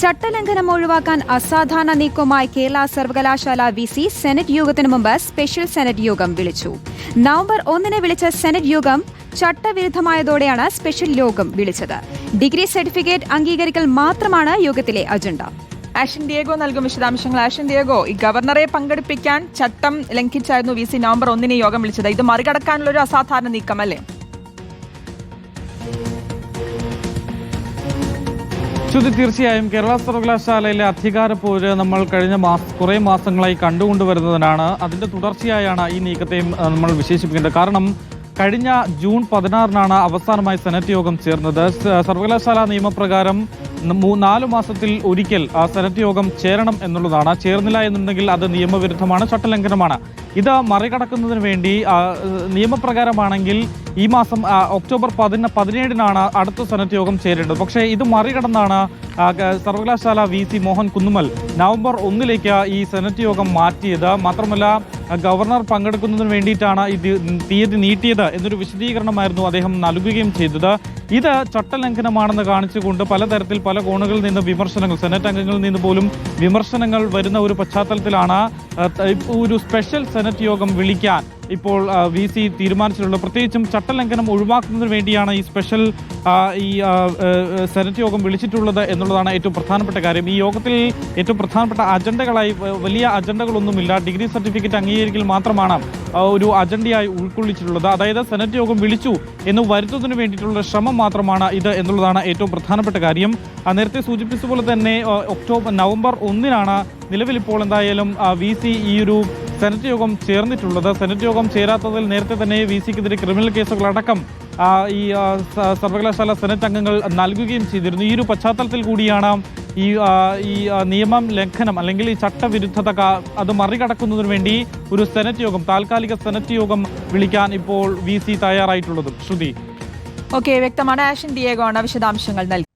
ചട്ടലംഘനം ഒഴിവാക്കാൻ അസാധാരണ നീക്കവുമായി കേരള സർവകലാശാല വി സി സെനറ്റ് യോഗത്തിന് മുമ്പ് സ്പെഷ്യൽ സെനറ്റ് യോഗം വിളിച്ചു. നവംബർ ഒന്നിന് വിളിച്ച സെനറ്റ് യോഗം ചട്ടവിരുദ്ധമായതോടെയാണ് സ്പെഷ്യൽ യോഗം വിളിച്ചത്. ഡിഗ്രി സർട്ടിഫിക്കറ്റ് അംഗീകരിക്കൽ മാത്രമാണ് യോഗത്തിലെ അജണ്ട. ആഷൻ ഡിയേഗോ നൽകും വിശദാംശങ്ങൾ. ആഷൻ ഡിയേഗോ ഈ ഗവർണറെ പങ്കെടുപ്പിക്കാൻ ചട്ടം ലംഘിച്ചായിരുന്നു വി സി നവംബർ ഒന്നിന് യോഗം വിളിച്ചത്. ഇത് മറികടക്കാനുള്ള ഒരു അസാധാരണ നീക്കം ശ്രുതി തീർച്ചയായും കേരള സർവകലാശാലയിലെ അധികാര പോര് നമ്മൾ കഴിഞ്ഞ മാസ കുറേ മാസങ്ങളായി കണ്ടുകൊണ്ടുവരുന്നതിനാണ്. അതിന്റെ തുടർച്ചയായാണ് ഈ നീക്കത്തെയും നമ്മൾ വിശേഷിപ്പിക്കേണ്ടത്. കാരണം കഴിഞ്ഞ ജൂൺ പതിനാറിനാണ് അവസാനമായി സെനറ്റ് യോഗം ചേർന്നത്. സർവകലാശാല നിയമപ്രകാരം നാലു മാസത്തിൽ ഒരിക്കൽ ആ സെനറ്റ് യോഗം ചേരണം എന്നുള്ളതാണ്. ചേർന്നില്ല എന്നുണ്ടെങ്കിൽ അത് നിയമവിരുദ്ധമാണ് ചട്ടലംഘനമാണ്. ഇത് മറികടക്കുന്നതിന് വേണ്ടി നിയമപ്രകാരമാണെങ്കിൽ ഈ മാസം ഒക്ടോബർ പതിന പതിനേഴിനാണ് അടുത്ത സെനറ്റ് യോഗം ചേരേണ്ടത്. പക്ഷേ ഇത് മറികടന്നാണ് സർവകലാശാല V C Mohan Kunnummal November ഒന്നിലേക്ക് ഈ സെനറ്റ് യോഗം മാറ്റിയത്. മാത്രമല്ല ഗവർണർ പങ്കെടുക്കുന്നതിന് വേണ്ടിയിട്ടാണ് ഇത് തീയതി നീട്ടിയത് എന്നൊരു വിശദീകരണമായിരുന്നു അദ്ദേഹം നൽകുകയും ചെയ്തത്. ഇത് ചട്ടലംഘനമാണെന്ന് കാണിച്ചുകൊണ്ട് പലതരത്തിൽ പല കോണുകളിൽ നിന്ന് വിമർശനങ്ങൾ സെനറ്റ് അംഗങ്ങളിൽ നിന്ന് പോലും വിമർശനങ്ങൾ വരുന്ന ഒരു പശ്ചാത്തലത്തിലാണ് ഒരു സ്പെഷ്യൽ സെനറ്റ് യോഗം വിളിക്കാൻ ഇപ്പോൾ വി സി തീരുമാനിച്ചിട്ടുള്ളത്. പ്രത്യേകിച്ചും ചട്ടലംഘനം ഒഴിവാക്കുന്നതിന് വേണ്ടിയാണ് ഈ സ്പെഷ്യൽ ഈ സെനറ്റ് യോഗം വിളിച്ചിട്ടുള്ളത് എന്നുള്ളതാണ് ഏറ്റവും പ്രധാനപ്പെട്ട കാര്യം. ഈ യോഗത്തിൽ ഏറ്റവും പ്രധാനപ്പെട്ട അജണ്ടകളായി വലിയ അജണ്ടകളൊന്നുമില്ല ഡിഗ്രി സർട്ടിഫിക്കറ്റ് അംഗീകരിക്കൽ മാത്രമാണ്. ഒരു അജണ്ടയായി ഉൾക്കൊള്ളിച്ചിട്ടുള്ളത്. അതായത് സെനറ്റ് യോഗം വിളിച്ചു എന്ന് വരുത്തുന്നതിന് വേണ്ടിയിട്ടുള്ള ശ്രമം മാത്രമാണ് ഇത് എന്നുള്ളതാണ് ഏറ്റവും പ്രധാനപ്പെട്ട കാര്യം. നേരത്തെ സൂചിപ്പിച്ച പോലെ തന്നെ ഒക്ടോബർ നവംബർ ഒന്നിനാണ് നിലവിൽ ഇപ്പോൾ എന്തായാലും വി സി ഈ ഒരു സെനറ്റ് യോഗം ചേർന്നിട്ടുള്ളത്. സെനറ്റ് യോഗം ചേരാത്തതിൽ നേരത്തെ തന്നെ വി സിക്കെതിരെ ക്രിമിനൽ കേസുകളടക്കം ഈ സർവകലാശാല സെനറ്റ് അംഗങ്ങൾ നൽകുകയും ചെയ്തിരുന്നു. ഈ ഒരു പശ്ചാത്തലത്തിൽ കൂടിയാണ് ഈ ഈ നിയമം ലംഘനം അല്ലെങ്കിൽ ഈ ചട്ടവിരുദ്ധത അത് മറികടക്കുന്നതിന് വേണ്ടി ഒരു സെനറ്റ് യോഗം താൽക്കാലിക സെനറ്റ് യോഗം വിളിക്കാൻ ഇപ്പോൾ വി സി തയ്യാറായിട്ടുള്ളതും. ശ്രുതി. ഓക്കെ വ്യക്തമാണ്. ആഷൻ ഡിയേഗോ ആണ് വിശദാംശങ്ങൾ നൽകി